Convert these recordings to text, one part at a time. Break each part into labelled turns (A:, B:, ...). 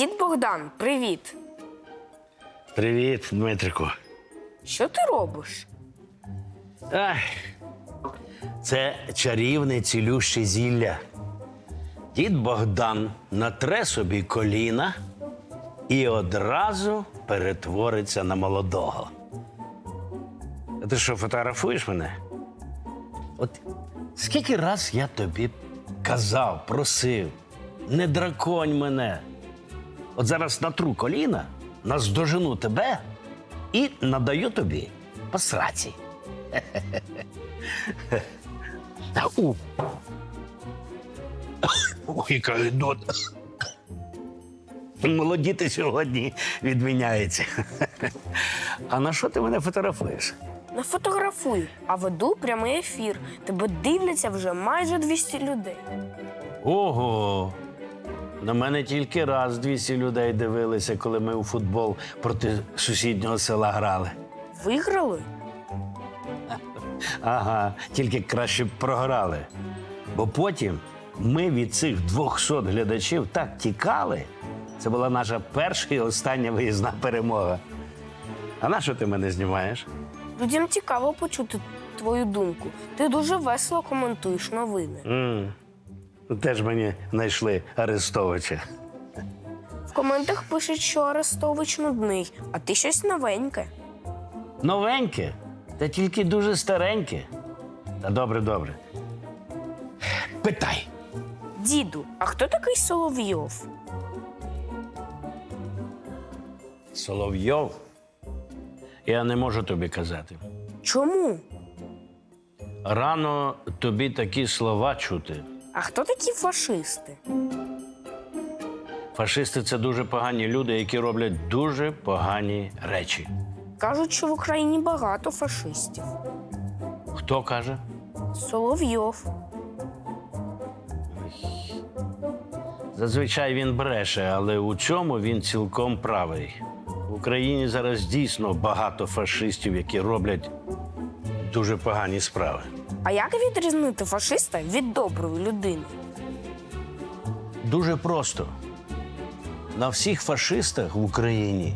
A: Дід Богдан, привіт.
B: Привіт, Дмитрику.
A: Що ти робиш?
B: Ай, це чарівне цілюще зілля. Дід Богдан натре собі коліна і одразу перетвориться на молодого. А ти що, фотографуєш мене? От скільки раз я тобі казав, просив, не драконь мене. От зараз натру коліна, наздожену тебе і надаю тобі по сраці. У. Ой, яка гидота. Молодіти сьогодні відміняється. А на що ти мене фотографуєш?
A: Не фотографую, а веду прямий ефір. Тебе дивляться вже майже 200 людей.
B: Ого. На мене тільки раз 200 людей дивилися, коли ми у футбол проти сусіднього села грали.
A: Виграли?
B: Ага, тільки краще б програли. Бо потім ми від цих 200 глядачів так тікали. Це була наша перша і остання виїзна перемога. А на що ти мене знімаєш?
A: Людям цікаво почути твою думку. Ти дуже весело коментуєш новини.
B: м Теж мені знайшли Арестовича.
A: В коментах пишуть, що Арестович нудний, а ти щось новеньке.
B: Новеньке, та тільки дуже стареньке. Та добре, добре. Питай.
A: Діду, а хто такий Соловйов?
B: Соловйов. Я не можу тобі казати.
A: Чому?
B: Рано тобі такі слова чути.
A: А хто такі фашисти?
B: Фашисти це дуже погані люди, які роблять дуже погані речі.
A: Кажуть, що в Україні багато фашистів.
B: Хто каже?
A: Соловйов.
B: Зазвичай він бреше, але у цьому він цілком правий. В Україні зараз дійсно багато фашистів, які роблять дуже погані справи.
A: А як відрізнити фашиста від доброї людини?
B: Дуже просто. На всіх фашистах в Україні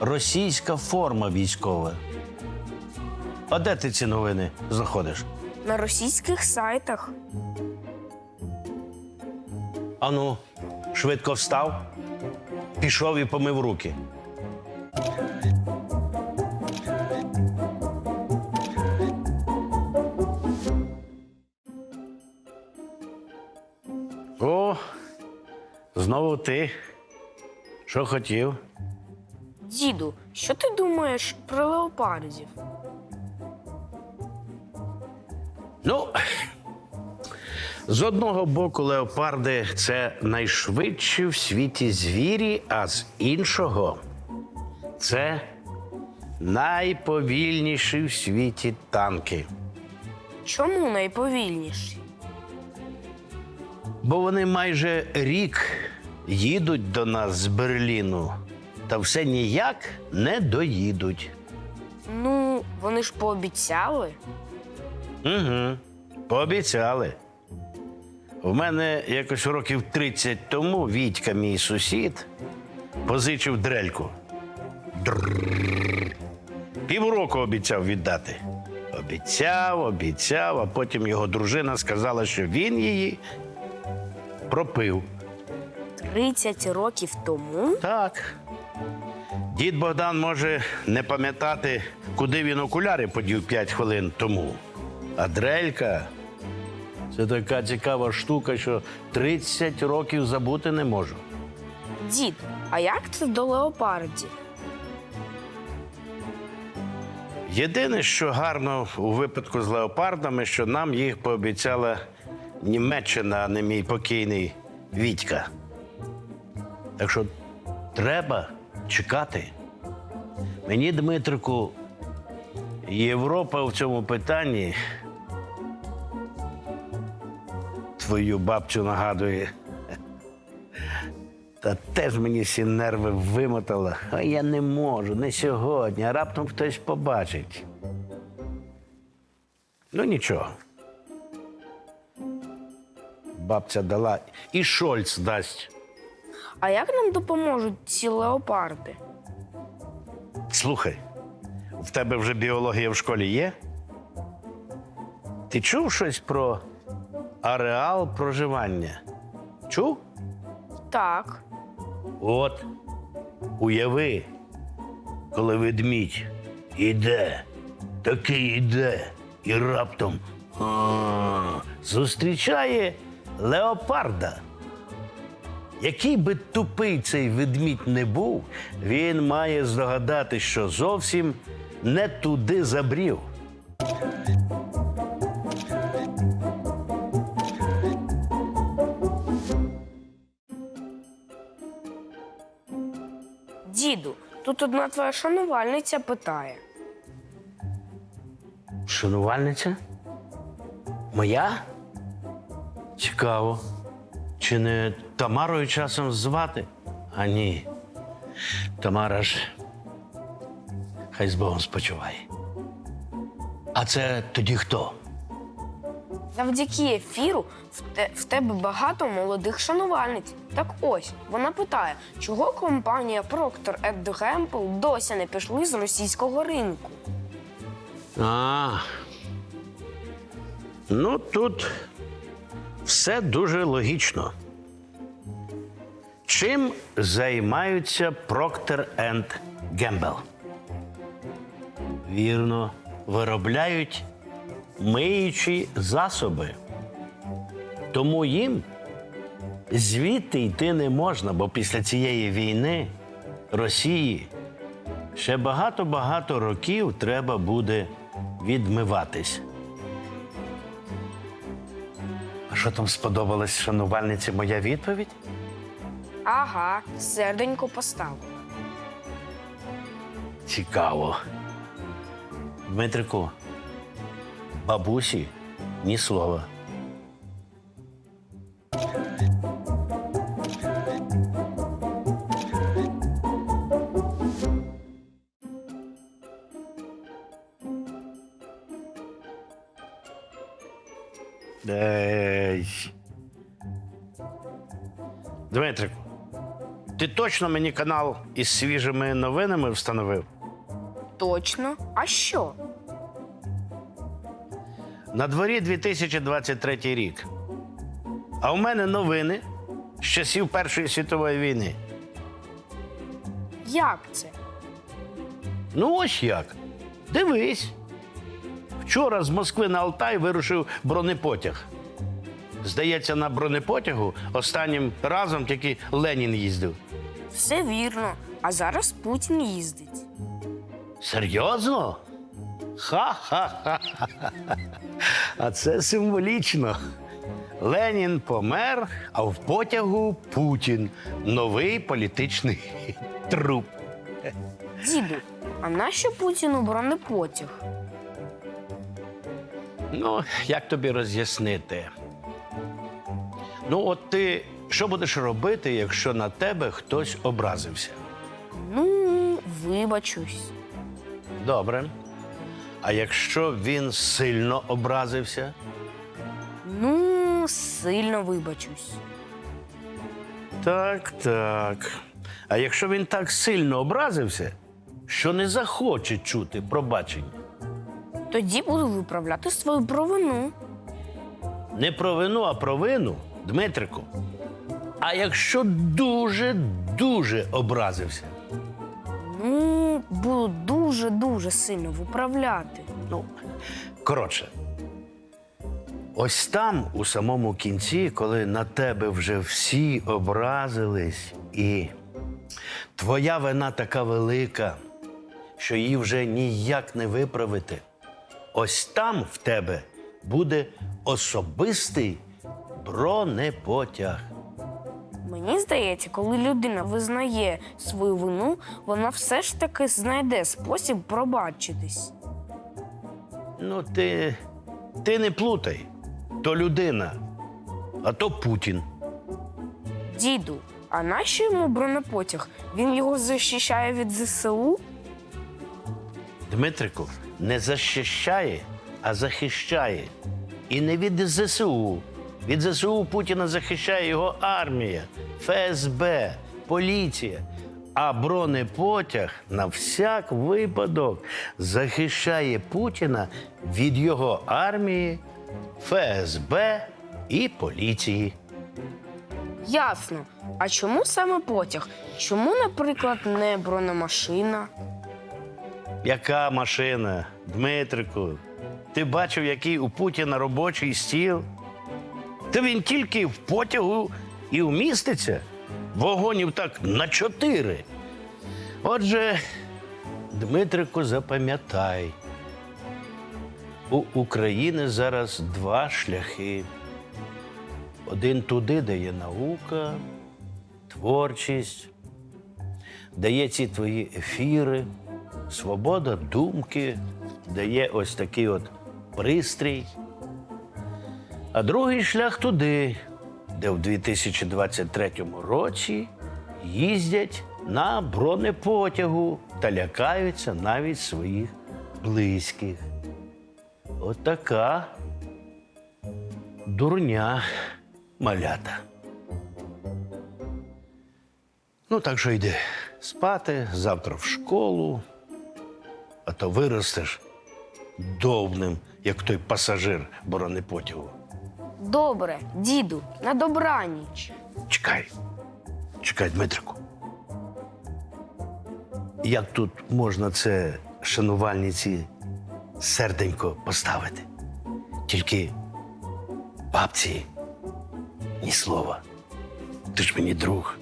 B: російська форма військова. А де ти ці новини знаходиш?
A: На російських сайтах.
B: Ану, швидко встав, пішов і помив руки. Знову ти. Що хотів?
A: Діду, що ти думаєш про леопардів?
B: Ну, з одного боку, леопарди це найшвидші в світі звірі, а з іншого це найповільніші в світі танки.
A: Чому найповільніші?
B: Бо вони майже рік їдуть до нас з Берліну, та все ніяк не доїдуть.
A: Ну, вони ж пообіцяли.
B: Угу. Пообіцяли. У мене якось років 30 тому Вітька, мій сусід, позичив дрельку. Півроку обіцяв віддати. Обіцяв, обіцяв, а потім його дружина сказала, що він її пропив.
A: 30 років тому
B: Так. Дід Богдан може не пам'ятати, куди він окуляри подів 5 хвилин тому. А дрелька це така цікава штука, що 30 років забути не можу.
A: дід, а як це до леопардів?
B: Єдине, що гарно у випадку з леопардами, що нам їх пообіцяла Німеччина, а не мій покійний Вітька. Так що треба чекати. Мені, Дмитрику, Європа в цьому питанні твою бабцю нагадує. Та теж мені всі нерви вимотала. А я не можу, не сьогодні, а раптом хтось побачить. Ну нічого. Бабця дала і Шольц дасть.
A: А як нам допоможуть ці леопарди?
B: Слухай, в тебе вже біологія в школі є? Ти чув щось про ареал проживання? Чув?
A: Так,
B: От, уяви, коли ведмідь іде, такий іде, і раптом а, зустрічає леопарда. Який би тупий цей ведмідь не був, він має здогадати, що зовсім не туди забрів.
A: діду, тут одна твоя шанувальниця питає.
B: Шанувальниця? Моя? Цікаво. Чи не Тамарою часом звати? А ні. Тамара ж. Хай з Богом спочиває. А це тоді хто?
A: Завдяки ефіру в, те, в тебе багато молодих шанувальниць. Так ось вона питає, чого компанія Procter Gamble досі не пішли з російського ринку.
B: А. Ну, тут все дуже логічно. Чим займаються Procter Gamble? Вірно, виробляють миючі засоби. Тому їм звідти йти не можна, бо після цієї війни Росії ще багато-багато років треба буде відмиватись. Що там сподобалась шанувальниці моя відповідь?
A: Ага, серденько поставила.
B: Цікаво. Дмитрику, бабусі ні слова. Ей. Дмитрику, ти точно мені канал із свіжими новинами встановив?
A: Точно. А що?
B: На дворі 2023 рік. А у мене новини з часів Першої світової війни.
A: Як це?
B: Ну, ось як. Дивись. Вчора з Москви на Алтай вирушив бронепотяг. Здається, на бронепотягу останнім разом тільки Ленін їздив.
A: Все вірно. А зараз Путін їздить.
B: Серйозно? Ха-ха-ха. А це символічно. Ленін помер, а в потягу Путін новий політичний труп.
A: Діду, а нащо Путіну бронепотяг?
B: Ну, як тобі роз'яснити? Ну, от ти що будеш робити, якщо на тебе хтось образився?
A: Ну, вибачусь.
B: Добре. А якщо він сильно образився?
A: Ну, сильно вибачусь.
B: Так, так. А якщо він так сильно образився, що не захоче чути пробачення?
A: Тоді буду виправляти свою провину.
B: Не про вину, а про вину, Дмитрику. А якщо дуже, дуже образився?
A: Ну, буду дуже-дуже сильно виправляти.
B: Ну, коротше. Ось там, у самому кінці, коли на тебе вже всі образились, і твоя вина така велика, що її вже ніяк не виправити. Ось там в тебе буде особистий бронепотяг.
A: Мені здається, коли людина визнає свою вину, вона все ж таки знайде спосіб пробачитись.
B: Ну, ти, ти не плутай. То людина, а то Путін.
A: Діду, а нащо йому бронепотяг? Він його захищає від ЗСУ?
B: Дмитрику не захищає, а захищає. І не від ЗСУ. Від ЗСУ Путіна захищає його армія, ФСБ, поліція. А бронепотяг на всяк випадок захищає Путіна від його армії, ФСБ і поліції.
A: Ясно. А чому саме потяг? Чому, наприклад, не бронемашина?
B: Яка машина, Дмитрику? Ти бачив, який у Путіна робочий стіл? Та він тільки в потягу і вміститься. Вагонів так на чотири. Отже, Дмитрику, запам'ятай, у України зараз два шляхи. Один туди, де є наука, творчість, де є ці твої ефіри, свобода думки, де є ось такий от пристрій. А другий шлях туди, де в 2023 році їздять на бронепотягу та лякаються навіть своїх близьких. От дурня малята. Ну, так що йди спати, завтра в школу, а то виростеш довбним, як той пасажир бронепотягу.
A: Добре, діду, на добраніч.
B: Чекай. Чекай, Дмитрику. Як тут можна це шанувальниці серденько поставити? Тільки бабці ні слова. Ти ж мені друг.